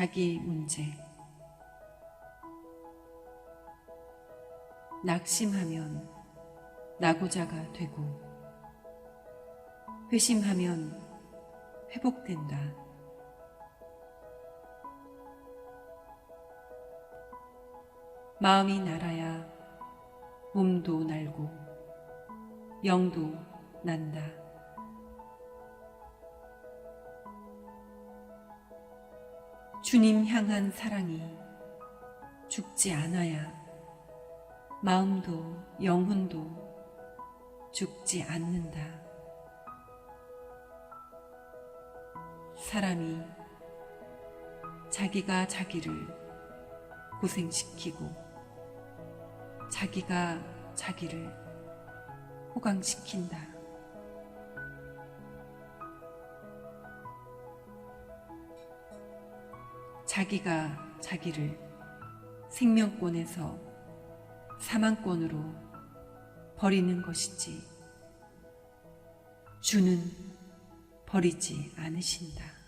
자기 문제 낙심하면 나고자가 되고 회심하면 회복된다. 마음이 날아야 몸도 날고 영도 난다. 주님 향한 사랑이 죽지 않아야 마음도 영혼도 죽지 않는다. 사람이 자기가 자기를 고생시키고 자기가 자기를 호강시킨다. 자기가 자기를 생명권에서 사망권으로 버리는 것이지 주는 버리지 않으신다.